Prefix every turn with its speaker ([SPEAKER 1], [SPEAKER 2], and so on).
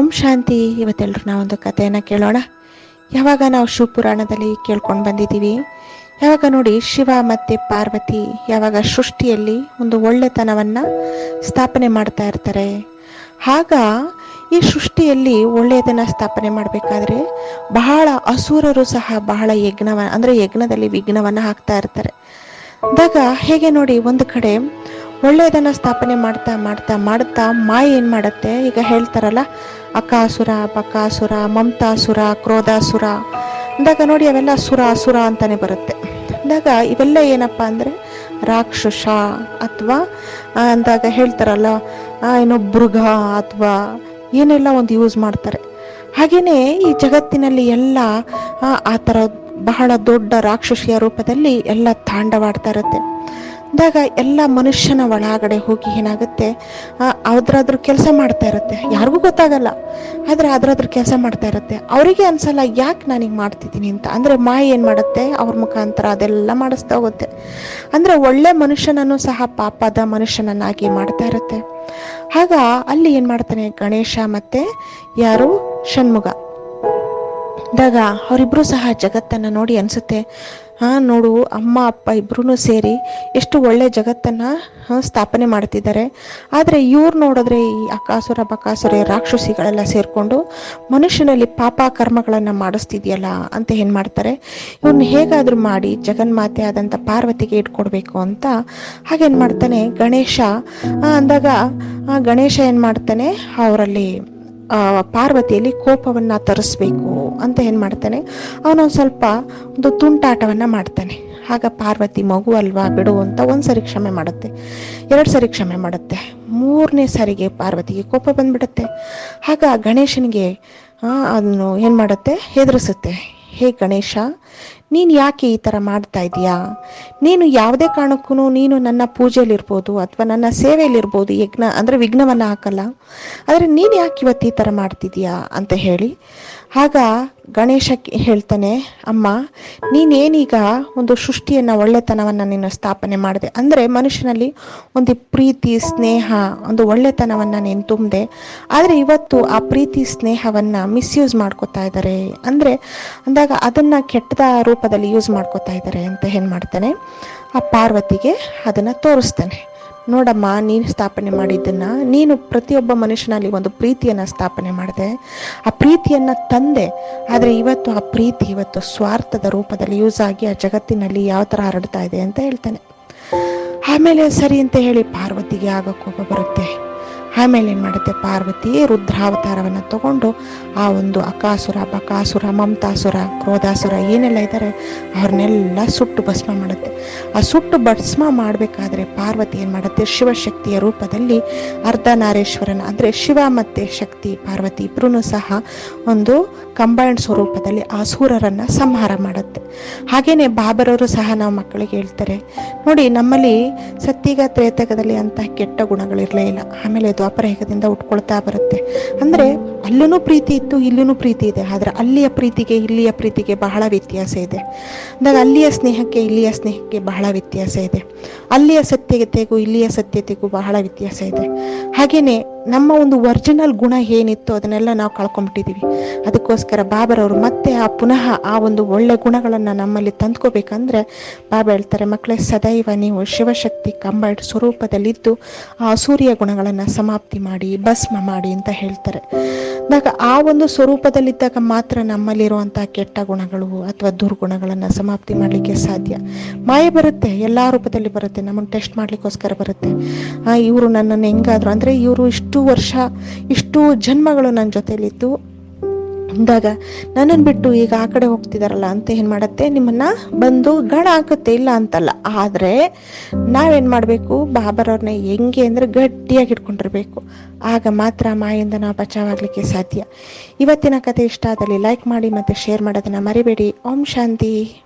[SPEAKER 1] ಓಂ ಶಾಂತಿ. ಇವತ್ತೆಲ್ಲರೂ ನಾವೊಂದು ಕಥೆಯನ್ನು ಕೇಳೋಣ. ಯಾವಾಗ ನಾವು ಶಿವಪುರಾಣದಲ್ಲಿ ಕೇಳ್ಕೊಂಡು ಬಂದಿದ್ದೀವಿ? ಯಾವಾಗ ನೋಡಿ ಶಿವ ಮತ್ತು ಪಾರ್ವತಿ ಯಾವಾಗ ಸೃಷ್ಟಿಯಲ್ಲಿ ಒಂದು ಒಳ್ಳೆತನವನ್ನು ಸ್ಥಾಪನೆ ಮಾಡ್ತಾ ಇರ್ತಾರೆ. ಆಗ ಈ ಸೃಷ್ಟಿಯಲ್ಲಿ ಒಳ್ಳೆಯದನ್ನು ಸ್ಥಾಪನೆ ಮಾಡಬೇಕಾದ್ರೆ ಬಹಳ ಅಸುರರು ಸಹ ಬಹಳ ಯಜ್ಞವ, ಅಂದರೆ ಯಜ್ಞದಲ್ಲಿ ವಿಘ್ನವನ್ನು ಹಾಕ್ತಾ ಇರ್ತಾರೆ. ಆಗ ಹೇಗೆ ನೋಡಿ ಒಂದು ಕಡೆ ಒಳ್ಳೆಯದನ್ನ ಸ್ಥಾಪನೆ ಮಾಡ್ತಾ ಮಾಡ್ತಾ ಮಾಡ್ತಾ ಮಾಯ ಏನು ಮಾಡುತ್ತೆ? ಈಗ ಹೇಳ್ತಾರಲ್ಲ, ಅಕಾಸುರ ಬಕಾಸುರ ಮಮತಾಸುರ, ಕ್ರೋಧಾಸುರ. ಅಂದಾಗ ನೋಡಿ ಅವೆಲ್ಲ ಸುರ ಅಸುರ ಅಂತಾನೆ ಬರುತ್ತೆ. ಅಂದಾಗ ಇವೆಲ್ಲ ಏನಪ್ಪ ಅಂದರೆ ರಾಕ್ಷಸ ಅಥವಾ ಅಂದಾಗ ಹೇಳ್ತಾರಲ್ಲ ಏನೋ ಮೃಗ ಅಥವಾ ಏನೆಲ್ಲ ಒಂದು ಯೂಸ್ ಮಾಡ್ತಾರೆ. ಹಾಗೆಯೇ ಈ ಜಗತ್ತಿನಲ್ಲಿ ಎಲ್ಲ ಆ ಥರ ಬಹಳ ದೊಡ್ಡ ರಾಕ್ಷಸಿಯ ರೂಪದಲ್ಲಿ ಎಲ್ಲ ತಾಂಡವಾಡ್ತಾ ಇರುತ್ತೆ. ಅಂದಾಗ ಎಲ್ಲ ಮನುಷ್ಯನ ಒಳಗಡೆ ಹೋಗಿ ಏನಾಗುತ್ತೆ? ಅದ್ರದ್ರ ಕೆಲಸ ಮಾಡ್ತಾ ಇರುತ್ತೆ. ಯಾರಿಗೂ ಗೊತ್ತಾಗಲ್ಲ. ಆದರೆ ಅದ್ರದ್ರ ಕೆಲಸ ಮಾಡ್ತಾ ಇರುತ್ತೆ. ಅವರಿಗೆ ಅನ್ಸಲ್ಲ, ಯಾಕೆ ನಾನು ಹಿಂಗೆ ಮಾಡ್ತಿದ್ದೀನಿ ಅಂತ. ಅಂದರೆ ಮಾಯ ಏನು ಮಾಡುತ್ತೆ? ಅವ್ರ ಮುಖಾಂತರ ಅದೆಲ್ಲ ಮಾಡಿಸ್ತಾ ಹೋಗುತ್ತೆ. ಅಂದರೆ ಒಳ್ಳೆ ಮನುಷ್ಯನನ್ನು ಸಹ ಪಾಪದ ಮನುಷ್ಯನನ್ನಾಗಿ ಮಾಡ್ತಾ ಇರುತ್ತೆ. ಆಗ ಅಲ್ಲಿ ಏನು ಮಾಡ್ತಾನೆ ಗಣೇಶ ಮತ್ತೆ ಯಾರು? ಷಣ್ಮುಗ. ಇದ್ದಾಗ ಅವರಿಬ್ಬರು ಸಹ ಜಗತ್ತನ್ನ ನೋಡಿ ಅನ್ಸುತ್ತೆ. ಹಾ, ನೋಡು, ಅಮ್ಮ, ಅಪ್ಪ ಇಬ್ಬರೂ ಸೇರಿ ಎಷ್ಟು ಒಳ್ಳೆ ಜಗತ್ತನ್ನ ಸ್ಥಾಪನೆ ಮಾಡ್ತಿದ್ದಾರೆ. ಆದರೆ ಇವ್ರು ನೋಡಿದ್ರೆ ಈ ಅಕಾಸುರ, ಬಕಾಸುರ ರಾಕ್ಷಸಿಗಳೆಲ್ಲ ಸೇರಿಕೊಂಡು ಮನುಷ್ಯನಲ್ಲಿ ಪಾಪ ಕರ್ಮಗಳನ್ನ ಮಾಡಿಸ್ತಿದ್ಯಲ್ಲ ಅಂತ ಏನು ಮಾಡ್ತಾರೆ? ಇವ್ರನ್ನ ಹೇಗಾದರೂ ಮಾಡಿ ಜಗನ್ಮಾತೆ ಆದಂತ ಪಾರ್ವತಿಗೆ ಇಟ್ಕೊಡ್ಬೇಕು ಅಂತ ಹಾಗೇನು ಮಾಡ್ತಾನೆ ಗಣೇಶ. ಅಂದಾಗ ಗಣೇಶ ಏನು ಮಾಡ್ತಾನೆ? ಅವರಲ್ಲಿ ಪಾರ್ವತಿಯಲ್ಲಿ ಕೋಪವನ್ನು ತರಿಸ್ಬೇಕು ಅಂತ ಏನು ಮಾಡ್ತಾನೆ? ಅವನೊಂದು ಸ್ವಲ್ಪ ಒಂದು ತುಂಟಾಟವನ್ನು ಮಾಡ್ತಾನೆ. ಆಗ ಪಾರ್ವತಿ ಮಗು ಅಲ್ವಾ ಬಿಡು ಅಂತ ಒಂದು ಸರಿ ಕ್ಷಮೆ ಮಾಡುತ್ತೆ. ಎರಡು ಸರಿ ಕ್ಷಮೆ ಮಾಡುತ್ತೆ. ಮೂರನೇ ಸಾರಿಗೆ ಪಾರ್ವತಿಗೆ ಕೋಪ ಬಂದ್ಬಿಡುತ್ತೆ. ಆಗ ಗಣೇಶನಿಗೆ ಅದನ್ನು ಏನು ಮಾಡುತ್ತೆ? ಹೆದರಿಸುತ್ತೆ. ಹೇ ಗಣೇಶ ನೀನು ಯಾಕೆ ಈ ಥರ ಮಾಡ್ತಾ ಇದೀಯಾ? ನೀನು ಯಾವುದೇ ಕಾರಣಕ್ಕೂ ನೀನು ನನ್ನ ಪೂಜೆಯಲ್ಲಿರ್ಬೋದು ಅಥವಾ ನನ್ನ ಸೇವೆಯಲ್ಲಿರ್ಬೋದು ಯಜ್ಞ, ಅಂದರೆ ವಿಘ್ನವನ್ನು ಹಾಕಲ್ಲ. ಆದರೆ ನೀನು ಯಾಕೆ ಇವತ್ತು ಈ ಥರ ಮಾಡ್ತಿದೀಯಾ ಅಂತ ಹೇಳಿ. ಆಗ ಗಣೇಶ ಹೇಳ್ತಾನೆ, ಅಮ್ಮ, ನೀನೇನೀಗ ಒಂದು ಸೃಷ್ಟಿಯನ್ನು, ಒಳ್ಳೆತನವನ್ನು ನೀನು ಸ್ಥಾಪನೆ ಮಾಡಿದೆ. ಅಂದರೆ ಮನುಷ್ಯನಲ್ಲಿ ಒಂದು ಪ್ರೀತಿ, ಸ್ನೇಹ, ಒಂದು ಒಳ್ಳೆತನವನ್ನು ನೀನು ತುಂಬಿದೆ, ಆದರೆ ಇವತ್ತು ಆ ಪ್ರೀತಿ, ಸ್ನೇಹವನ್ನು ಮಿಸ್ಯೂಸ್ ಮಾಡ್ಕೋತಾ ಇದ್ದಾರೆ ಅಂದರೆ ಅಂದಾಗ ಅದನ್ನು ಕೆಟ್ಟದ ರೂಪದಲ್ಲಿ ಯೂಸ್ ಮಾಡ್ಕೋತಾ ಇದ್ದಾರೆ ಅಂತ ಏನು ಮಾಡ್ತಾನೆ. ಆ ಪಾರ್ವತಿಗೆ ಅದನ್ನು ತೋರಿಸ್ತಾನೆ. ನೋಡಮ್ಮ, ನೀನು ಸ್ಥಾಪನೆ ಮಾಡಿದ್ದನ್ನು, ನೀನು ಪ್ರತಿಯೊಬ್ಬ ಮನುಷ್ಯನಲ್ಲಿ ಒಂದು ಪ್ರೀತಿಯನ್ನು ಸ್ಥಾಪನೆ ಮಾಡಿದೆ. ಆ ಪ್ರೀತಿಯನ್ನು ತಂದೆ, ಆದರೆ ಇವತ್ತು ಆ ಪ್ರೀತಿ ಇವತ್ತು ಸ್ವಾರ್ಥದ ರೂಪದಲ್ಲಿ ಯೂಸ್ ಆಗಿ ಆ ಜಗತ್ತಿನಲ್ಲಿ ಯಾವ ಥರ ಹರಡ್ತಾ ಇದೆ ಅಂತ ಹೇಳ್ತಾನೆ. ಆಮೇಲೆ ಸರಿ ಅಂತ ಹೇಳಿ ಪಾರ್ವತಿಗೆ ಆಗ ಕೋಪ ಬರುತ್ತೆ. ಆಮೇಲೆ ಏನು ಮಾಡುತ್ತೆ ಪಾರ್ವತಿ ರುದ್ರಾವತಾರವನ್ನು ತಗೊಂಡು ಆ ಒಂದು ಅಕಾಸುರ, ಬಕಾಸುರ, ಮಮತಾಸುರ, ಕ್ರೋಧಾಸುರ ಏನೆಲ್ಲ ಇದ್ದಾರೆ ಅವ್ರನ್ನೆಲ್ಲ ಸುಟ್ಟು ಭಸ್ಮ ಮಾಡುತ್ತೆ. ಆ ಸುಟ್ಟು ಭಸ್ಮ ಮಾಡಬೇಕಾದ್ರೆ ಪಾರ್ವತಿ ಏನು ಮಾಡುತ್ತೆ ಶಿವಶಕ್ತಿಯ ರೂಪದಲ್ಲಿ ಅರ್ಧನಾರೇಶ್ವರನ, ಅಂದರೆ ಶಿವ ಮತ್ತು ಶಕ್ತಿ, ಪಾರ್ವತಿ ಇಬ್ಬರೂ ಸಹ ಒಂದು ಕಂಬೈನ್ಡ್ ಸ್ವರೂಪದಲ್ಲಿ ಆ ಸೂರರನ್ನು ಸಂಹಾರ ಮಾಡುತ್ತೆ. ಹಾಗೆಯೇ ಬಾಬರವರು ಸಹ ನಾವು ಮಕ್ಕಳಿಗೆ ಹೇಳ್ತಾರೆ, ನೋಡಿ ನಮ್ಮಲ್ಲಿ ಸತ್ಯಗ ತ್ರೇತಕದಲ್ಲಿ ಅಂತ ಕೆಟ್ಟ ಗುಣಗಳಿರಲೇ ಇಲ್ಲ. ಆಮೇಲೆ ದ್ವಾಪರ ಯುಗದಿಂದ ಉಟ್ಕೊಳ್ತಾ ಬರುತ್ತೆ. ಅಂದರೆ ಅಲ್ಲೂ ಪ್ರೀತಿ ಇತ್ತು ಇಲ್ಲೂ ಪ್ರೀತಿ ಇದೆ. ಆದರೆ ಅಲ್ಲಿಯ ಪ್ರೀತಿಗೆ, ಇಲ್ಲಿಯ ಪ್ರೀತಿಗೆ ಬಹಳ ವ್ಯತ್ಯಾಸ ಇದೆ. ಅಂದಾಗ ಅಲ್ಲಿಯ ಸ್ನೇಹಕ್ಕೆ, ಇಲ್ಲಿಯ ಸ್ನೇಹಕ್ಕೆ ಬಹಳ ವ್ಯತ್ಯಾಸ ಇದೆ. ಅಲ್ಲಿಯ ಸತ್ಯತೆಗೂ, ಇಲ್ಲಿಯ ಸತ್ಯತೆಗೂ ಬಹಳ ವ್ಯತ್ಯಾಸ ಇದೆ. ಹಾಗೇನೆ ನಮ್ಮ ಒಂದು ಒರಿಜಿನಲ್ ಗುಣ ಏನಿತ್ತು ಅದನ್ನೆಲ್ಲ ನಾವು ಕಳ್ಕೊಂಡ್ಬಿಟ್ಟಿದ್ದೀವಿ ಅದಕ್ಕೋಸ್ಕರ ಬಾಬರವರು ಮತ್ತೆ ಆ ಪುನಃ ಆ ಒಂದು ಒಳ್ಳೆ ಗುಣಗಳನ್ನು ನಮ್ಮಲ್ಲಿ ತಂದ್ಕೋಬೇಕಂದ್ರೆ ಬಾಬ ಹೇಳ್ತಾರೆ ಮಕ್ಕಳೇ ಸದೈವ ನೀವು ಶಿವಶಕ್ತಿ ಕಂಬೈಡ್ ಸ್ವರೂಪದಲ್ಲಿದ್ದು ಆ ಸೂರ್ಯ ಗುಣಗಳನ್ನು ಸಮಾಪ್ತಿ ಮಾಡಿ, ಭಸ್ಮ ಮಾಡಿ ಅಂತ ಹೇಳ್ತಾರೆ. ಆಗ ಆ ಒಂದು ಸ್ವರೂಪದಲ್ಲಿದ್ದಾಗ ಮಾತ್ರ ನಮ್ಮಲ್ಲಿರುವಂಥ ಕೆಟ್ಟ ಗುಣಗಳು ಅಥವಾ ದುರ್ಗುಣಗಳನ್ನು ಸಮಾಪ್ತಿ ಮಾಡಲಿಕ್ಕೆ ಸಾಧ್ಯ. ಮಾಯೆ ಬರುತ್ತೆ, ಎಲ್ಲ ರೂಪದಲ್ಲಿ ಬರುತ್ತೆ ನಮ್ಮನ್ನು ಟೆಸ್ಟ್ ಮಾಡಲಿಕ್ಕೋಸ್ಕರ ಬರುತ್ತೆ. ಇವರು ನನ್ನನ್ನು ಹೆಂಗಾದ್ರು, ಅಂದರೆ ಇವರು ಇಷ್ಟು ವರ್ಷ, ಇಷ್ಟು ಜನ್ಮಗಳು ನನ್ನ ಜೊತೆಲಿತ್ತು ಅಂದಾಗ ನನ್ನನ್ನು ಬಿಟ್ಟು ಈಗ ಆ ಕಡೆ ಹೋಗ್ತಿದಾರಲ್ಲ, ಅಂತ ಏನು ಮಾಡುತ್ತೆ? ನಿಮ್ಮನ್ನ ಬಂದು ಗಣ ಹಾಕುತ್ತೆ ಇಲ್ಲ ಅಂತಲ್ಲ. ಆದರೆ ನಾವೇನು ಮಾಡಬೇಕು? ಬಾಬರವ್ರನ್ನ ಹೆಂಗೆ ಅಂದರೆ ಗಟ್ಟಿಯಾಗಿ ಇಟ್ಕೊಂಡಿರ್ಬೇಕು ಆಗ ಮಾತ್ರ ಮಾಯಿಂದ ನಾವು ಬಚಾವಾಗಲಿಕ್ಕೆ ಸಾಧ್ಯ. ಇವತ್ತಿನ ಕತೆ ಇಷ್ಟ ಆದಲ್ಲಿ ಲೈಕ್ ಮಾಡಿ ಮತ್ತು ಶೇರ್ ಮಾಡೋದನ್ನು ಮರಿಬೇಡಿ. ಓಂ ಶಾಂತಿ.